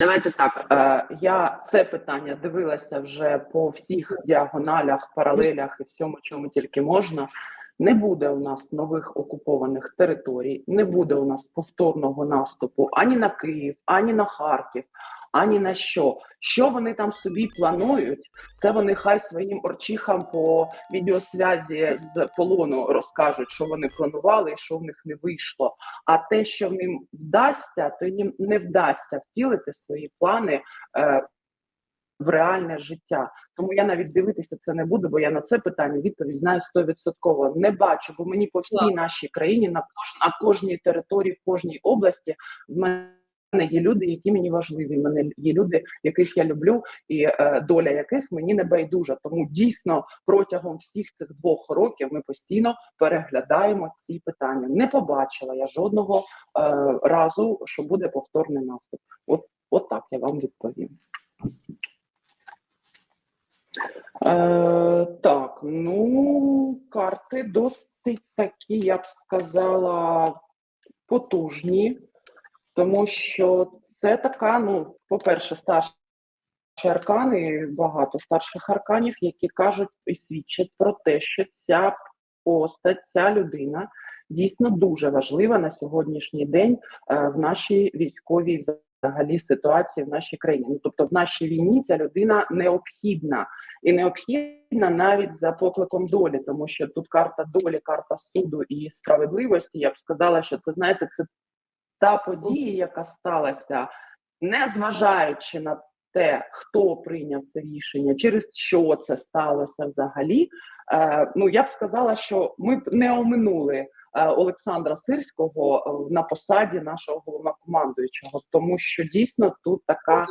Давайте так. Е, я це питання дивилася вже по всіх діагоналях, паралелях і всьому, чому тільки можна. Не буде у нас нових окупованих територій, не буде у нас повторного наступу ані на Київ, ані на Харків, ані на що. Що вони там собі планують? Це вони хай своїм орчихам по відеосвязі з полону розкажуть, що вони планували і що в них не вийшло. А те, що ним вдасться, то їм не вдасться втілити свої плани е, в реальне життя. Тому я навіть дивитися це не буду, бо я на це питання відповідь знаю стовідсотково. Не бачу, бо мені по всій нашій країні на кож на кожній території, в кожній області в мене. Є люди, які мені важливі. В мене є люди, яких я люблю, і е, доля яких мені не байдужа. Тому дійсно протягом всіх цих двох років ми постійно переглядаємо ці питання. Не побачила я жодного е, разу, що буде повторний наступ. От, от так я вам відповім. Е, так, ну карти досить такі, я б сказала, потужні, тому що це така, ну, по-перше, старші аркани, багато старших арканів, які кажуть і свідчать про те, що ця постать, ця людина дійсно дуже важлива на сьогоднішній день е, в нашій військовій взагалі ситуації в нашій країні. Ну тобто, в нашій війні ця людина необхідна і необхідна навіть за покликом долі, тому що тут карта долі, карта суду і справедливості. Я б сказала, що це знаєте, це та подія, яка сталася, не зважаючи на те, хто прийняв це рішення, через що це сталося взагалі. Е, ну я б сказала, що ми б не оминули е, Олександра Сирського е, на посаді нашого головнокомандуючого, тому що дійсно тут така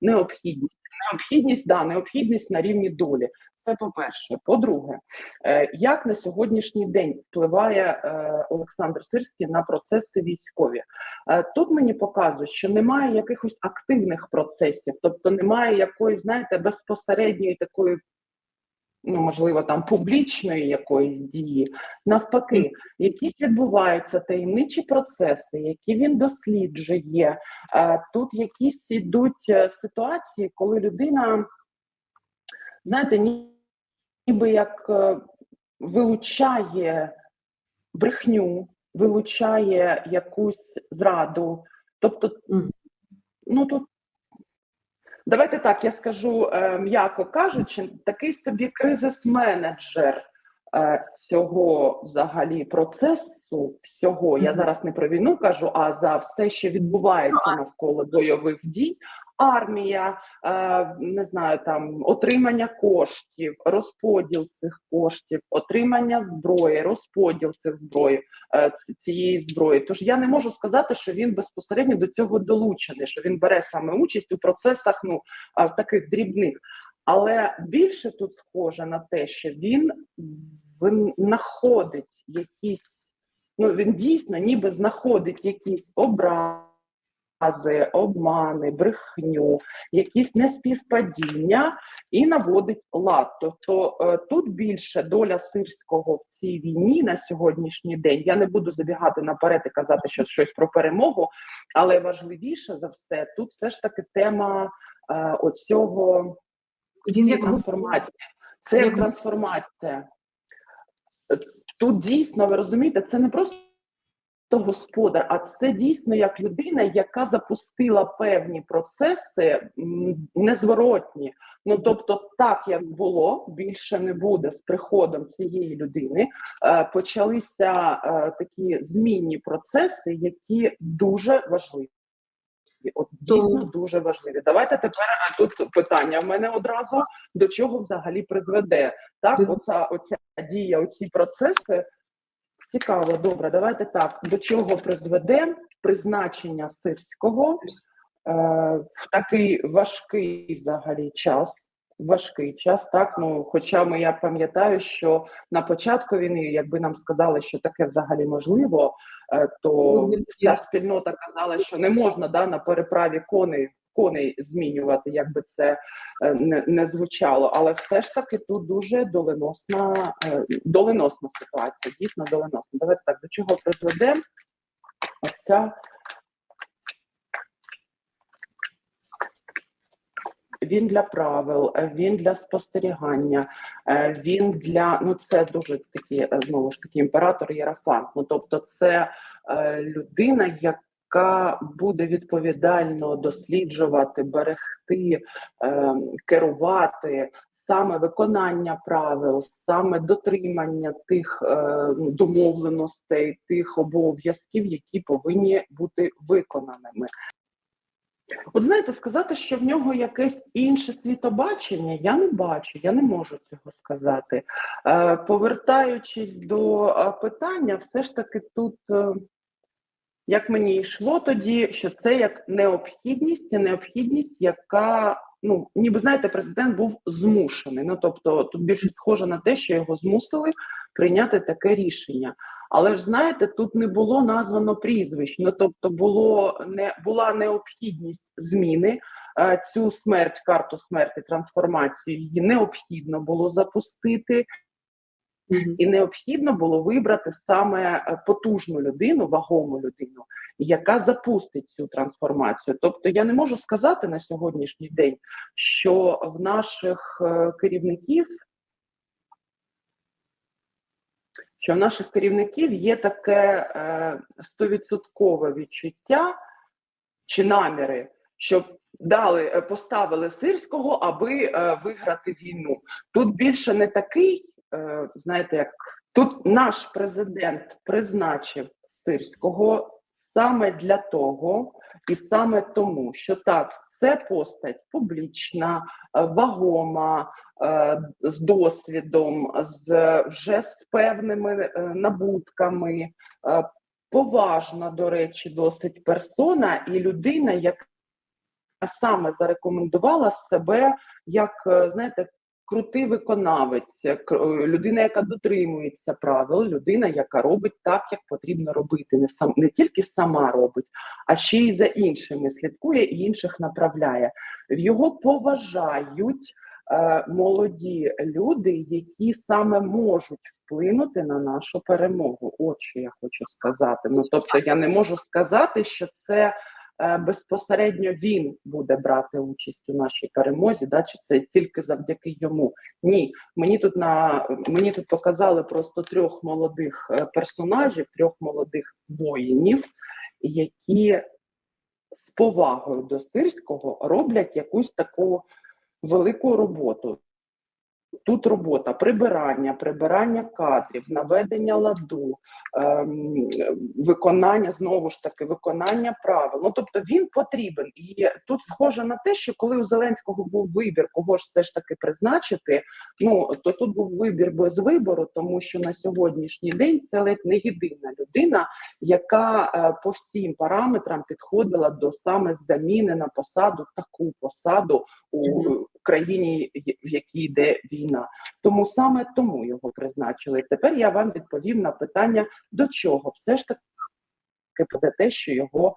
необхідність. Необхідність, да, необхідність на рівні долі. Це по-перше. По-друге, е, як на сьогоднішній день впливає е, Олександр Сирський на процеси військові? Е, Тут мені показують, що немає якихось активних процесів, тобто немає якоїсь, знаєте, безпосередньої такої. Ну, можливо, там публічної якоїсь дії, навпаки, якісь відбуваються таємничі процеси, які він досліджує. Е, Тут якісь ідуть е, ситуації, коли людина, знаєте, ніби як е, вилучає брехню, вилучає якусь зраду. Тобто, ну тут. Давайте так, я скажу е, м'яко кажучи, такий собі кризис-менеджер е, цього взагалі процесу, всього. Я зараз не про війну кажу, а за все, що відбувається навколо бойових дій. Армія, е, не знаю, там отримання коштів, розподіл цих коштів, отримання зброї, розподіл цих зброї е, цієї зброї. Тож я не можу сказати, що він безпосередньо до цього долучений, що він бере саме участь у процесах, ну таких дрібних. Але більше тут схоже на те, що він знаходить якісь, ну він дійсно ніби знаходить якісь образи, обмани, брехню, якісь неспівпадіння і наводить лад. Тобто е, тут більше доля сирського в цій війні на сьогоднішній день. Я не буду забігати наперед і казати що щось про перемогу, але важливіше за все тут все ж таки тема е, оцього Він як трансформація. Це як як трансформація. Е, Тут дійсно, ви розумієте, це не просто господар, а це дійсно як людина, яка запустила певні процеси незворотні. Ну тобто, так як було, більше не буде з приходом цієї людини. Е, почалися е, такі змінні процеси, які дуже важливі. От дійсно дуже важливі. Давайте тепер а тут питання в мене одразу до чого взагалі призведе. Так, оця оця дія, оці процеси. Цікаво, добре, давайте так. До чого призведе призначення сирського е, в такий важкий взагалі час. Важкий час, так ну хоча ми я пам'ятаю, що на початку війни, якби нам сказали, що таке взагалі можливо, е, то Ну, вся спільнота казала, що не можна да, на переправі коней коней змінювати, як би це е, не, не звучало. Але все ж таки тут дуже доленосна, е, доленосна ситуація, дійсно доленосна. Давайте так, до чого призведе оця він для правил, е, він для спостерігання, він для ну це дуже такі знову ж таки імператор Єрафант. Ну тобто, це людина, яка буде відповідально досліджувати, берегти, е, керувати. Саме виконання правил, саме дотримання тих е, домовленостей, тих обов'язків, які повинні бути виконаними. От знаєте, сказати, що в нього якесь інше світобачення, я не бачу, я не можу цього сказати. Е, повертаючись до питання, все ж таки тут, як мені йшло тоді, що це як необхідність, необхідність, яка, ну, ніби знаєте, президент був змушений. Ну, тобто, тут більше схоже на те, що його змусили прийняти таке рішення. Але ж знаєте, тут не було названо прізвищ. Ну тобто, було не була необхідність зміни е, цю смерть, карту смерті, трансформацію її необхідно було запустити, і необхідно було вибрати саме е, потужну людину, вагому людину, яка запустить цю трансформацію. Тобто, я не можу сказати на сьогоднішній день, що в наших е, керівників що в наших керівників є таке е, стовідсоткове відчуття чи наміри, щоб дали поставили сирського, аби виграти війну. Тут більше не такий, знаєте, як тут наш президент призначив сирського саме для того, і саме тому, що так, це постать публічна, е, вагома. Е, з досвідом, з вже з певними е, набутками, е, поважна, до речі, досить персона і людина, яка саме зарекомендувала себе як, знаєте, крутий виконавець, людина, яка дотримується правил, людина, яка робить так, як потрібно робити, не сам не тільки сама робить, а ще й за іншими слідкує і інших направляє. Його поважають. Е, молоді люди, які саме можуть вплинути на нашу перемогу. От що я хочу сказати. Ну тобто, я не можу сказати, що це. Е, безпосередньо він буде брати участь у нашій перемозі, да чи це тільки завдяки йому? Ні, мені тут на мені тут показали просто трьох молодих е, персонажів, трьох молодих воїнів, які з повагою до сирського роблять якусь таку велику роботу. Тут робота прибирання, прибирання кадрів, наведення ладу, виконання знову ж таки, виконання правил. Ну тобто він потрібен, і тут схоже на те, що коли у Зеленського був вибір, кого ж все ж таки призначити. Ну то тут був вибір без вибору, тому що на сьогоднішній день це ледь не єдина людина, яка е, по всім параметрам підходила до саме заміни на посаду таку посаду у країні, в якій йде війна. Тому саме тому його призначили. Тепер я вам відповім на питання, до чого все ж таки буде те, що його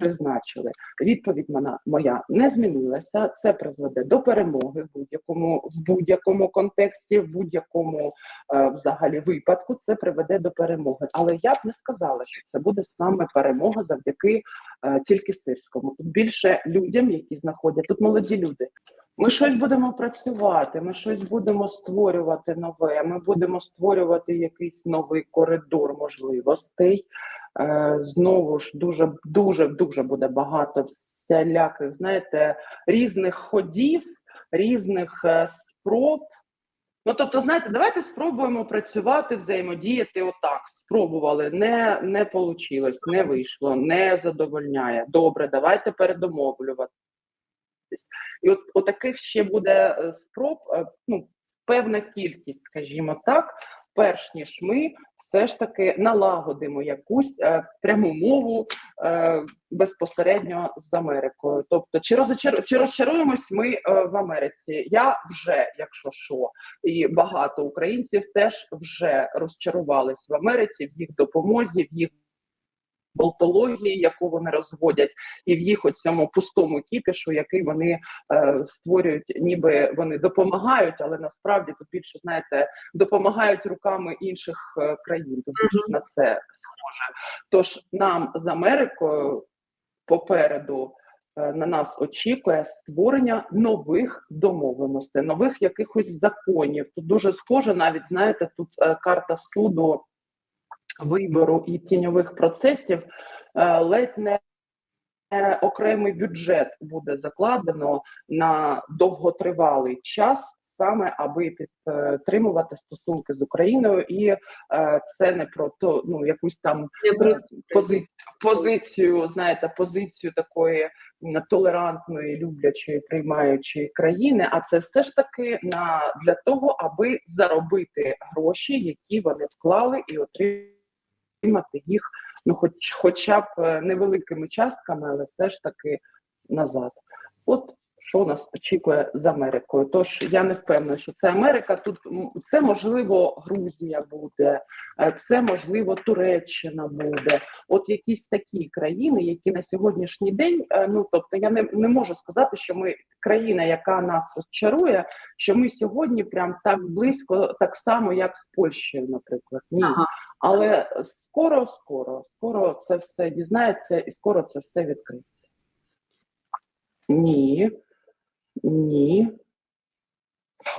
призначили. Відповідь моя не змінилася. Це призведе до перемоги в будь-якому в будь-якому контексті, в будь-якому е, взагалі випадку. Це приведе до перемоги. Але я б не сказала, що це буде саме перемога завдяки е, тільки сирському. Тут більше людям, які знаходять тут молоді люди. Ми щось будемо працювати, ми щось будемо створювати нове. Ми будемо створювати якийсь новий коридор можливостей. Е, знову ж дуже дуже дуже буде багато всіляких, знаєте, різних ходів, різних е, спроб. Ну, тобто, знаєте, давайте спробуємо працювати, взаємодіяти отак. Спробували, не не вийшло, не вийшло, не задовольняє. Добре, давайте передомовлювати рухатись. І от, от таких ще буде е, спроб, е, ну певна кількість, скажімо так, перш ніж ми все ж таки налагодимо якусь е, пряму мову безпосередньо з Америкою. Тобто, чи розчар... чи розчаруємось ми в Америці? Я вже, якщо що, і багато українців теж вже розчарувались в Америці в їх допомозі, в їх болтології, яку вони розводять, і в їх оцьому пустому кіпішу, який вони е, створюють, ніби вони допомагають, але насправді тут більше знаєте, допомагають руками інших е, країн. Тут більше на це схоже. Тож нам з Америкою попереду. е, на нас очікує створення нових домовленостей, нових якихось законів. Тут дуже схоже, навіть знаєте, тут е, карта суду вибору і тіньових процесів е, ледь не е, окремий бюджет буде закладено на довготривалий час. Саме аби підтримувати стосунки з Україною, і е, це не про то, ну якусь там про позицію, позицію, знаєте, позицію такої толерантної, люблячої, приймаючої країни. А це все ж таки на для того, аби заробити гроші, які вони вклали, і отримати їх, ну, хоч хоча б е, невеликими частками, але все ж таки назад. От що нас очікує з Америкою. Тож я не впевнена, що це Америка. Тут це можливо Грузія буде, е, це можливо Туреччина буде. От якісь такі країни, які на сьогоднішній день, е, ну тобто, я не, не можу сказати, що ми країна, яка нас розчарує, що ми сьогодні прям так близько, так само, як з Польщею, наприклад. Ні. Ага. Але скоро, скоро, скоро це все дізнається і скоро це все відкриється. Ні. Ні.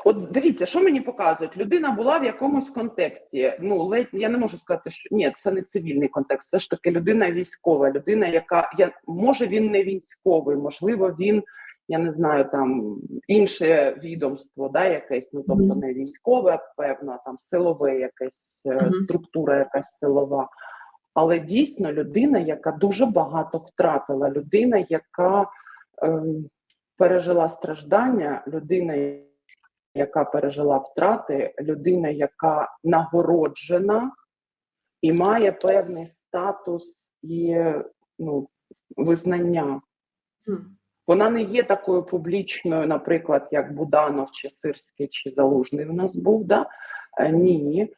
От дивіться, що мені показують? Людина була в якомусь контексті. Ну, ледь я не можу сказати, що ні, це не цивільний контекст. Все ж таки людина військова, людина, яка я може він не військовий, можливо, він, я не знаю, там інше відомство, да, якесь, ну тобто не військове, певно, там силове якесь е, Мгм. структура, якась силова. Але дійсно людина, яка дуже багато втратила, людина, яка ем, пережила страждання, людина, яка пережила втрати, людина, яка нагороджена і має певний статус і ну, визнання. Вона не є такою публічною, наприклад, як Буданов, чи Сирський, чи Залужний у нас був, да? Е, Ні.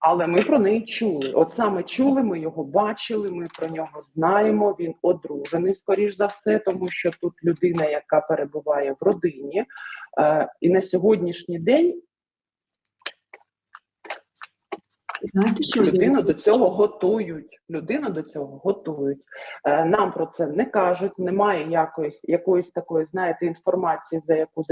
Але ми про неї чули. От саме чули, ми його бачили, ми про нього знаємо. Він одружений, скоріш за все, тому що тут людина, яка перебуває в родині. Е, і на сьогоднішній день Знаєте, що людину до цього готують. Людину до цього готують. Е, Нам про це не кажуть. Немає якоїсь якоїсь такої, знаєте, інформації, за яку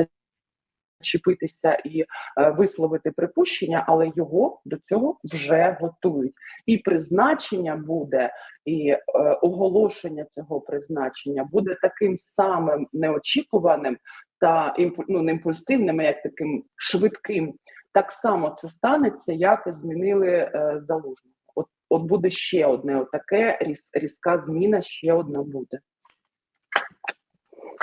зачепитися і е, висловити припущення, але його до цього вже готують. І призначення буде, і е, оголошення цього призначення буде таким самим неочікуваним та ну, не імпульсивним, як таким швидким. Так само це станеться, як і змінили е, залужного. От, от буде ще одне отаке різ, різка зміна, ще одна буде.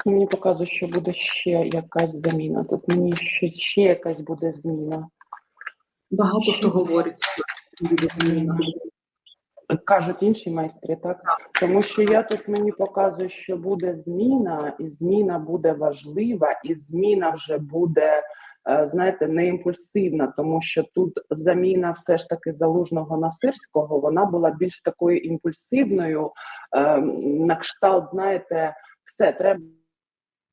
Мені показує, що буде ще якась заміна. Тут мені ще, ще якась буде зміна. Багато хто говорить, що буде зміна. Кажуть інші майстри, так? Тому що я тут мені показую, що буде зміна, і зміна буде важлива, і зміна вже буде, е, знаєте, не імпульсивна, тому що тут заміна все ж таки залужного на сирського, вона була більш такою імпульсивною, е, на кшталт, знаєте, все треба.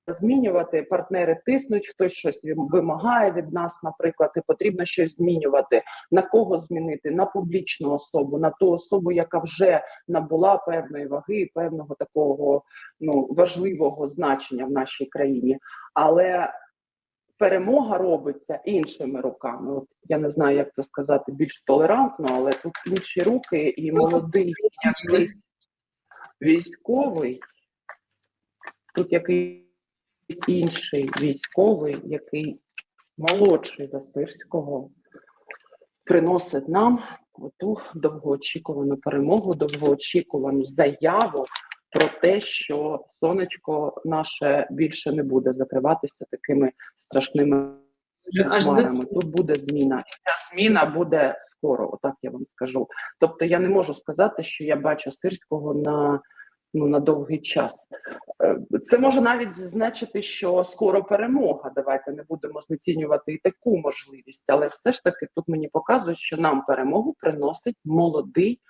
Змінювати партнери тиснуть, хтось щось вимагає від нас, наприклад, і потрібно щось змінювати. На кого змінити? На публічну особу, на ту особу, яка вже набула певної ваги, певного такого ну важливого значення в нашій країні. Але перемога робиться іншими руками. От я не знаю, як це сказати більш толерантно, але тут інші руки і молодий якийсь військовий. Тут якийсь інший військовий, який молодший за Сирського, приносить нам ту довгоочікувану перемогу, довгоочікувану заяву про те, що сонечко наше більше не буде закриватися такими страшними Аж хмарами. Тут буде зміна. І ця зміна буде скоро, отак я вам скажу. Тобто я не можу сказати, що я бачу Сирського на, ну, на довгий час. Е, Це може навіть значити, що скоро перемога. Давайте не будемо знецінювати і таку можливість, але все ж таки тут мені показують, що нам перемогу приносить молодий,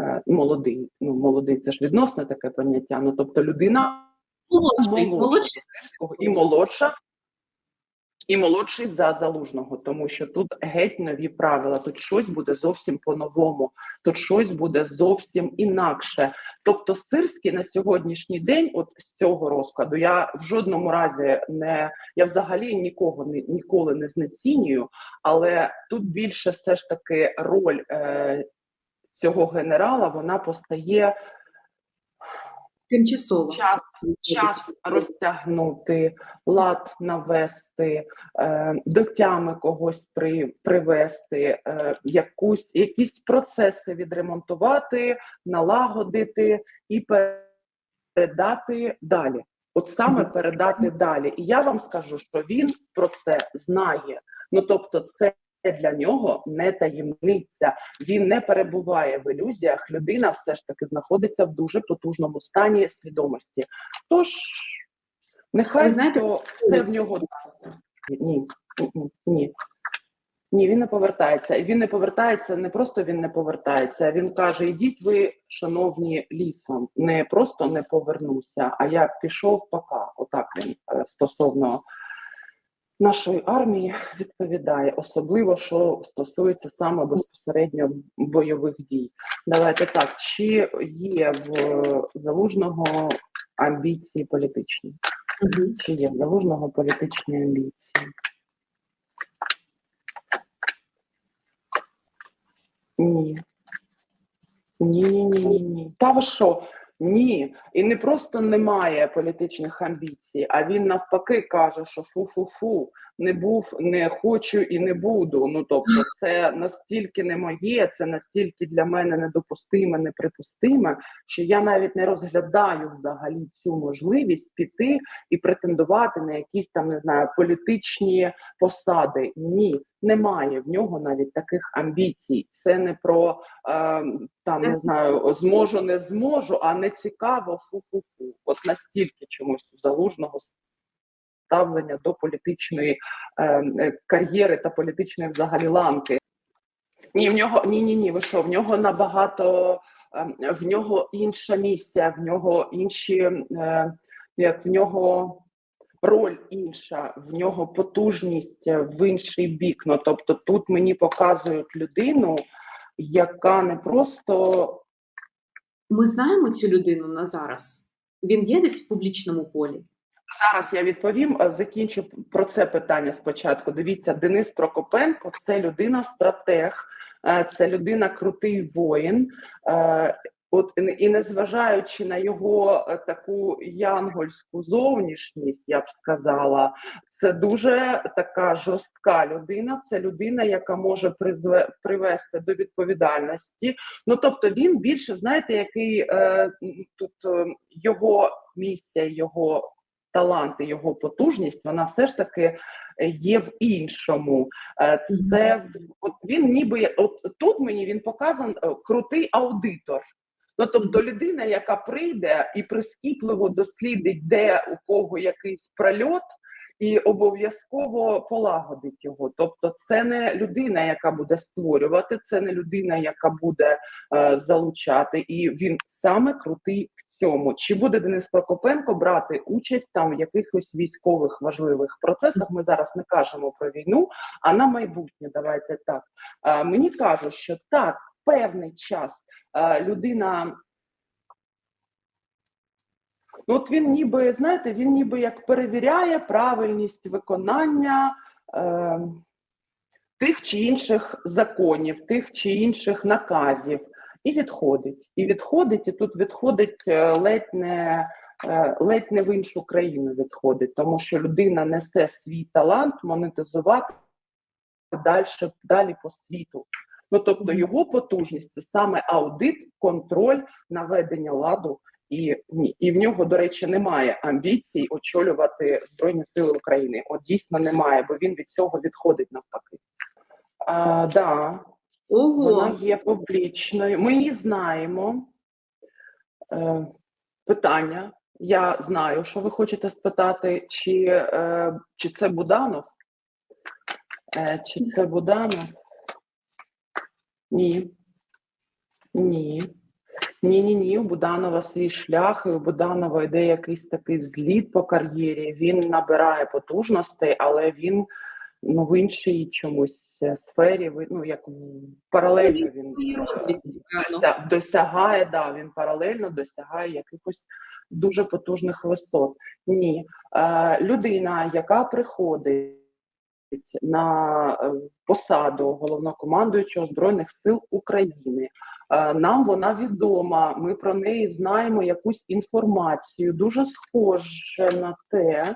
е, молодий, ну молодий це ж відносне таке поняття. Ну тобто людина молодший, молодший. І молодша. І молодший за залужного, тому що тут геть нові правила. Тут щось буде зовсім по-новому, тут щось буде зовсім інакше. Тобто, Сирський на сьогоднішній день, от з цього розкладу, я в жодному разі не я взагалі нікого не ніколи не знецінюю, але тут більше все ж таки роль е, цього генерала вона постає Тимчасово. час час розтягнути, лад навести, е, до тями когось при, привести, е, якусь, якісь процеси відремонтувати, налагодити і передати далі. От саме передати далі. І я вам скажу, що він про це знає. Ну тобто, це для нього не таємниця. Він не перебуває в ілюзіях. Людина все ж таки знаходиться в дуже потужному стані свідомості. Тож нехай знаєте, то все в нього дасться. Ні, ні, ні. Ні, він не повертається. Він не повертається, не просто він не повертається. Він каже: ідіть ви, шановні, лісом. Не просто не повернуся, а я пішов пока. Отак він е, стосовно нашої армії відповідає, особливо що стосується саме безпосередньо бойових дій. Давайте так, чи є в залужного амбіції політичні? Чи є в залужного політичні амбіції? Ні. Ні, ні, ні, ні, ні. Та ви що? Ні. І не просто немає політичних амбіцій, а він навпаки каже, що фу-фу-фу, не був, не хочу і не буду. Ну тобто, це настільки не моє, це настільки для мене недопустиме, неприпустиме, що я навіть не розглядаю взагалі цю можливість піти і претендувати на якісь там не знаю політичні посади. Ні, немає в нього навіть таких амбіцій. Це не про е, там не знаю, зможу, не зможу, а не цікаво фу-фу-фу. От настільки чомусь залужного ставлення до політичної е, е, кар'єри та політичної взагалі ланки. Ні, в нього ні, ні, ні. Ви що? В нього набагато е, в нього інша місія, в нього інші, е, як в нього роль інша, в нього потужність е, в інший бік. Ну тобто, тут мені показують людину, яка не просто Ми знаємо цю людину на зараз. Він є десь в публічному полі. Зараз я відповім. е, Закінчу про це питання спочатку. Дивіться, Денис Прокопенко це людина стратег, е, це людина крутий воїн. Е, От і незважаючи на його таку янгольську зовнішність, я б сказала, це дуже така жорстка людина. Це людина, яка може призве привести до відповідальності. Ну тобто, він більше знаєте, який е, тут його місія, його таланти, його потужність, вона все ж таки е, є в іншому. Е, Це от він ніби от тут мені він показан е, крутий аудитор. Ну, тобто людина, яка прийде і прискіпливо дослідить, де у кого якийсь прольот, і обов'язково полагодить його. Тобто, це не людина, яка буде створювати, це не людина, яка буде е, залучати, і він саме крутий в цьому. Чи буде Денис Прокопенко брати участь там в якихось військових важливих процесах? Ми зараз не кажемо про війну, а на майбутнє. Давайте так. Е, мені кажуть, що так, певний час е, людина. Ну, от він ніби, знаєте, він ніби як перевіряє правильність виконання е, тих чи інших законів, тих чи інших наказів, і відходить. І відходить, і тут відходить е, ледь не, е, ледь не в іншу країну відходить, тому що людина несе свій талант монетизувати далі, далі по світу. Ну тобто його потужність це саме аудит, контроль, наведення ладу. І ні, і в нього, до речі, немає амбіцій очолювати Збройні Сили України. От дійсно немає, бо він від цього відходить навпаки. А, да, вона є публічною. Ми її знаємо. Е, питання. Я знаю, що ви хочете спитати, чи, е, чи це Буданов? Е, чи це Буданов? Ні. Ні. Ні, ні, ні, у Буданова свій шлях, і у Буданова йде якийсь такий зліт по кар'єрі. Він набирає потужностей, але він ну, в іншій чомусь е, сфері, ну як паралельно він своїй е, розвідці, певно. дося- досягає, да, він паралельно досягає якихось дуже потужних висот. Ні, е, людина, яка приходить на е, посаду головнокомандуючого збройних сил України. Е, Нам вона відома. Ми про неї знаємо якусь інформацію. Дуже схоже на те,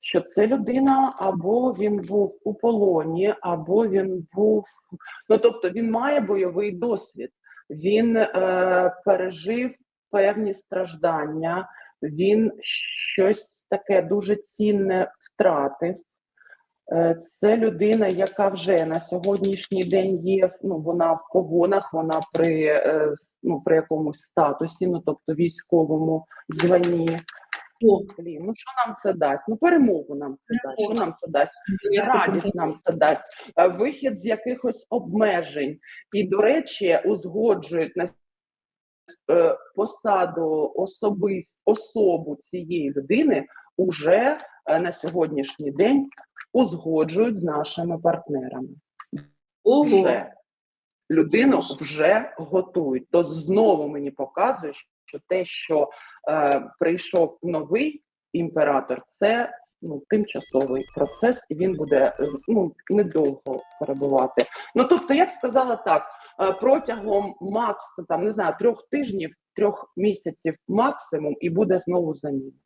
що це людина або він був у полоні, або він був. Ну тобто він має бойовий досвід. Він е, пережив певні страждання, він щось таке дуже цінне втратив. Е, Це людина, яка вже на сьогоднішній день є. Ну вона в погонах, вона при е, ну при якомусь статусі, ну тобто військовому званні. О, Блін, ну що нам це дасть? Ну перемогу нам це дасть. Що нам це дасть? Радість нам це дасть. Е, Вихід з якихось обмежень. І, до речі, узгоджують на е, посаду особист, особу цієї людини уже е, на сьогоднішній день узгоджують з нашими партнерами. Ого, Вже людину вже готують. То знову мені показує, що те, що е, прийшов новий імператор, це ну, тимчасовий процес, і він буде е, ну, недовго перебувати. Ну тобто, я б сказала так, е, протягом макс там не знаю трьох тижнів, трьох місяців максимум, і буде знову заміна. От